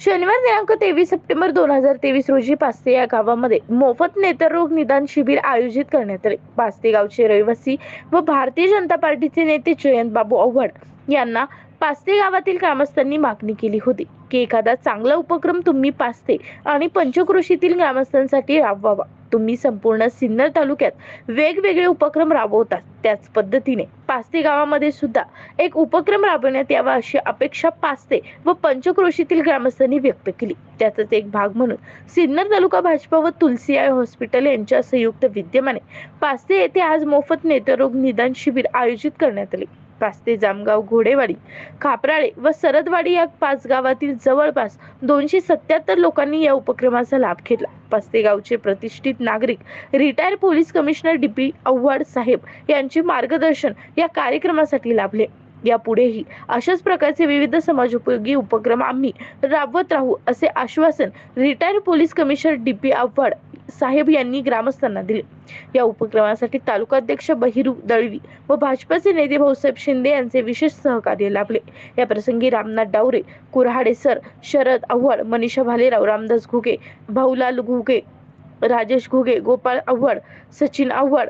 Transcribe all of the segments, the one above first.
शनिवार दिनांक तेवीस सप्टेंबर दोन हजार तेवीस रोजी पास्ते या गावामध्ये मोफत नेत्ररोग निदान शिबिर आयोजित करण्यात आले. पास्ते गावचे रहिवासी व भारतीय जनता पार्टीचे नेते जयंत बाबू आव्हाड यांना पास्ते गावातील ग्रामस्थांनी मागणी केली होती की एखादा चांगला उपक्रम तुम्ही पास्ते आणि पंचक्रोशीतील ग्रामस्थांसाठी राबवावा. तुम्ही संपूर्ण सिन्नर तालुक्यात वेगवेगळे उपक्रम राबवतात. त्याच पद्धतीने पास्ते गावामध्ये सुद्धा एक उपक्रम राबवण्यात यावा अशी अपेक्षा पास्ते व पंचक्रोशीतील ग्रामस्थांनी व्यक्त केली. त्याचाच एक भाग म्हणून सिन्नर तालुका भाजपा व तुलसी आय हॉस्पिटल यांच्या संयुक्त विद्यमाने पास्ते येथे आज मोफत नेत्ररोग निदान शिबिर आयोजित करण्यात आले. पास्ते जामगाव घोडेवाडी खापराळे व सरदवाडी या पाच गावातील जवळपास दोनशे सत्याहत्तर लोकांनी या उपक्रमाचा लाभ घेतला. पस्ते गावचे प्रतिष्ठित नागरिक retire police commissioner D P Awhad साहेब यांचे मार्गदर्शन या कार्यक्रमासाठी लाभले. यापुढेही अशाच प्रकारचे विविध समाजोपयोगी उपक्रम आम्ही राबवत राहू असे आश्वासन retire police commissioner D P Awhad साहेब यांनी ग्रामस्थांना दिले. या उपक्रमासाठी तालुकाध्यक्ष बहिरू दळवी व भाजपाचे नेते भाऊसाहेब शिंदे यांचे विशेष सहकार्य लाभले. या प्रसंगी रामनाथ डावरे कुऱ्हाडे सर शरद आव्हाड मनीषा भालेराव रामदास घुगे भाऊलाल घुगे राजेश घुगे गोपाळ आव्हाड सचिन आव्हाड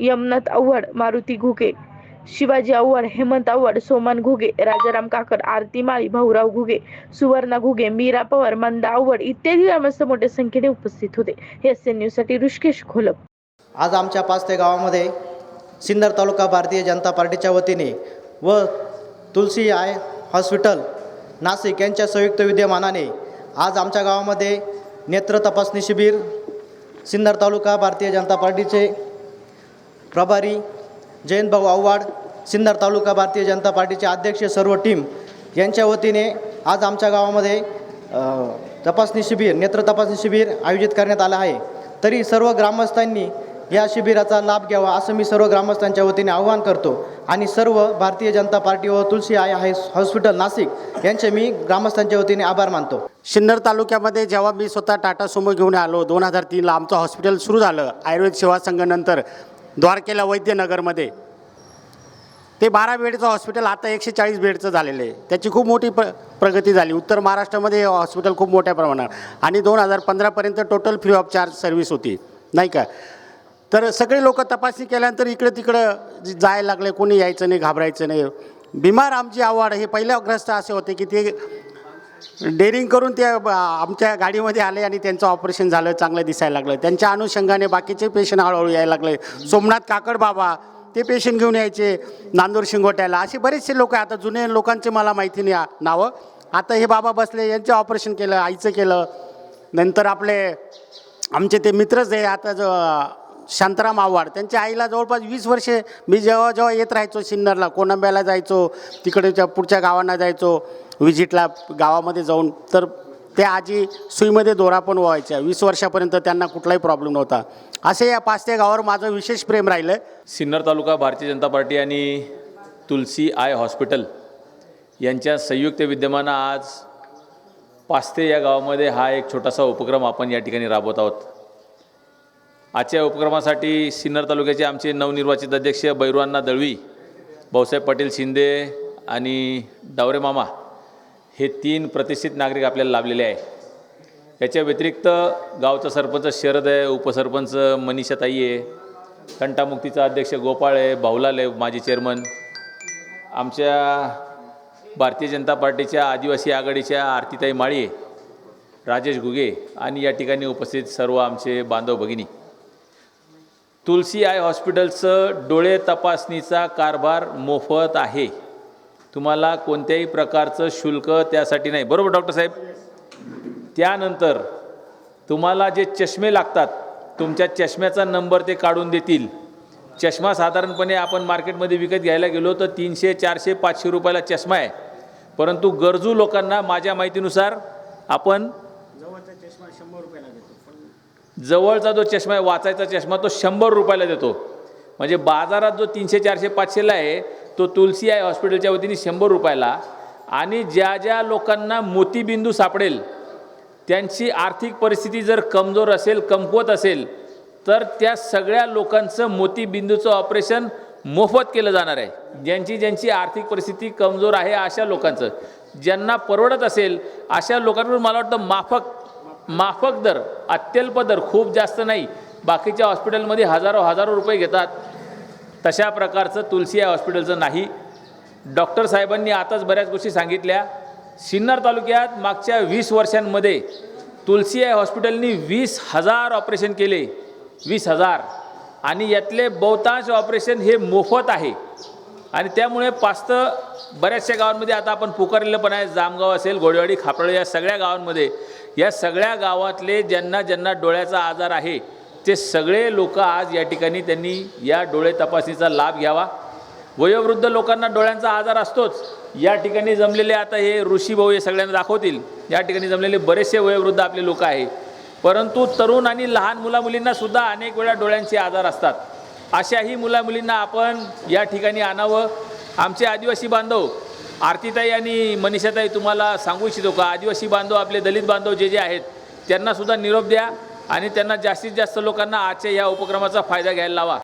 यमनाथ आव्हाड मारुती घुगे शिवाजी आव्हाड हेमंत आव्हाड सोमन घुगे राजाराम काकर आरती माळी भाऊराव घुगे सुवर्णा घुगे मीरा पवार मंदा आव्हाड इत्यादी ग्रामस्थ मोठ्या संख्येने उपस्थित होते. एस एन न्यूजसाठी ऋषिकेश खोलप. आज आमच्या पाचते गावामध्ये सिन्नर तालुका भारतीय जनता पार्टीच्या वतीने व तुलसी आय हॉस्पिटल नाशिक यांच्या संयुक्त विद्यमानाने आज आमच्या गावामध्ये नेत्र तपासणी शिबिर सिन्नर तालुका भारतीय जनता पार्टीचे प्रभारी जयंतभाऊ आव्हाड सिन्नर तालुका भारतीय जनता पार्टीचे अध्यक्ष सर्व टीम यांच्या वतीने आज आमच्या गावामध्ये तपासणी शिबिर नेत्र तपासणी शिबिर आयोजित करण्यात आलं आहे. तरी सर्व ग्रामस्थांनी या शिबिराचा लाभ घ्यावा असं मी सर्व ग्रामस्थांच्या वतीने आवाहन करतो. आणि सर्व भारतीय जनता पार्टी व Tulsi eye high hospital Nashik यांचे मी ग्रामस्थांच्या वतीने आभार मानतो. सिन्नर तालुक्यामध्ये जेव्हा मी स्वतः टाटा सुमो घेऊन आलो दोन हजार तीनला आमचं हॉस्पिटल सुरू झालं आयुर्वेद सेवा संघानंतर द्वारकेला वैद्यनगरमध्ये. ते बारा बेडचं हॉस्पिटल आता एकशे चाळीस बेडचं झालेलं आहे. त्याची खूप मोठी प्र प्रगती झाली. उत्तर महाराष्ट्रामध्ये हे हॉस्पिटल खूप मोठ्या प्रमाणात. आणि दोन हजार पंधरापर्यंत total free of charge service होती. नाही का? तर सगळे लोक तपासणी केल्यानंतर इकडे तिकडं जायला लागले कोणी यायचं नाही घाबरायचं नाही. बिमार आमची आवड हे पहिल्याग्रस्त असे होते की ते डेअरिंग करून ते ब- आमच्या गाडीमध्ये आले आणि त्यांचं ऑपरेशन झालं चांगलं दिसायला लागलं. त्यांच्या अनुषंगाने बाकीचे पेशंट हळूहळू यायला लागले. सोमनाथ काकड बाबा ते पेशंट घेऊन यायचे नांदूर शिंगोट्याला. असे बरेचसे लोक आहे आता जुने लोकांचे मला माहिती नाही नावं. आता हे बाबा बसले यांचं ऑपरेशन केलं आईचं केलं. नंतर आपले आमचे ते मित्रच आहे. आता जो शांताराम आव्हाड. त्यांच्या आईला जवळपास वीस वर्षे मी जेव्हा जेव्हा येत राहायचो सिन्नरला कोणंब्याला जायचो तिकडच्या पुढच्या गावांना जायचो विजिटला गावामध्ये जाऊन तर त्या आजी सुईमध्ये दोरा पण व्हायच्या वीस वर्षापर्यंत त्यांना कुठलाही प्रॉब्लेम नव्हता. असे या पाच त्या गावावर माझं विशेष प्रेम राहिलं सिन्नर तालुका भारतीय जनता पार्टी आणि तुलसी आय हॉस्पिटल यांच्या संयुक्त विद्यमानं आज पास्ते या गावामध्ये हा एक छोटासा उपक्रम आपण या ठिकाणी राबवत आहोत. आजच्या उपक्रमासाठी सिन्नर तालुक्याचे आमचे नवनिर्वाचित अध्यक्ष बैरुअण्णा दळवी भाऊसाहेब पाटील शिंदे आणि डावरे मामा हे तीन प्रतिष्ठित नागरिक आपल्याला लाभलेले आहे. याच्या व्यतिरिक्त गावचा सरपंच शरद आहे उपसरपंच मनीषाताई आहे तंटामुक्तीचा अध्यक्ष गोपाळ आहे भाऊलाल आहे माजी चेअरमन. आमच्या भारतीय जनता पार्टीच्या आदिवासी आघाडीच्या आरतीताई माळी राजेश घुगे आणि या ठिकाणी उपस्थित सर्व आमचे बांधव भगिनी. तुलसी आय हॉस्पिटलचं डोळे तपासणीचा कारभार मोफत आहे. तुम्हाला कोणत्याही प्रकारचं शुल्क त्यासाठी नाही. बरोबर डॉक्टर साहेब? त्यानंतर तुम्हाला जे चष्मे लागतात तुमच्या चष्म्याचा नंबर ते काढून देतील. चष्मा साधारणपणे आपण मार्केटमध्ये विकत घ्यायला गेलो तर तीनशे चारशे पाचशे रुपयाला चष्मा आहे. परंतु गरजू लोकांना माझ्या माहितीनुसार आपण जवळचा जो चष्मा आहे वाचायचा चष्मा तो शंभर रुपयाला देतो. म्हणजे बाजारात जो तीनशे चारशे पाचशेला आहे तो तुलसी आहे हॉस्पिटलच्या वतीने शंभर रुपयाला. आणि ज्या ज्या लोकांना मोतीबिंदू सापडेल त्यांची आर्थिक परिस्थिती जर कमजोर असेल कमकुवत असेल तर त्या सगळ्या लोकांचं मोतीबिंदूचं ऑपरेशन मोफत केलं जाणार आहे. ज्यांची ज्यांची आर्थिक परिस्थिती कमजोर आहे अशा लोकांचं. ज्यांना परवडत असेल अशा लोकांवर मला वाटतं माफक माफक दर अत्यल्प दर खूप जास्त नाही. बाकीच्या हॉस्पिटलमध्ये हजारो हजारो रुपये घेतात. तशा प्रकारचं तुलसी या हॉस्पिटलचं नाही. डॉक्टर साहेबांनी आताच बऱ्याच गोष्टी सांगितल्या. सिन्नर तालुक्यात मागच्या वीस वर्षांमध्ये तुलसी या हॉस्पिटलनी वीस हजार ऑपरेशन केले. वीस हजार. आणि यातले बहुतांश ऑपरेशन हे मोफत आहे. आणि त्यामुळे पास्त बऱ्याचशा गावांमध्ये आता आपण पुकारलेलं पण आहे. जामगाव असेल घोडेवाडी खापराळे या सगळ्या गावांमध्ये या सगळ्या गावातले ज्यांना ज्यांना डोळ्याचा आजार आहे ते सगळे लोक आज या ठिकाणी त्यांनी या डोळे तपासणीचा लाभ घ्यावा. वयोवृद्ध लोकांना डोळ्यांचा आजार असतोच. या ठिकाणी जमलेले आता हे ऋषी भाऊ हे सगळ्यांना दाखवतील. या ठिकाणी जमलेले बरेचसे वयोवृद्ध आपले लोक आहे. परंतु तरुण आणि लहान मुलामुलींना सुद्धा अनेक वेळा डोळ्यांचे आजार असतात. अशाही मुलामुलींना आपण या ठिकाणी आणावं. आमचे आदिवासी बांधव आरतीताई आणि मनीषाताई तुम्हाला सांगू इच्छितो का? आदिवासी बांधव आपले दलित बांधव जे जे आहेत त्यांनासुद्धा निरोप द्या आणि त्यांना जास्तीत जास्त लोकांना आजच्या या उपक्रमाचा फायदा घ्यायला लावा.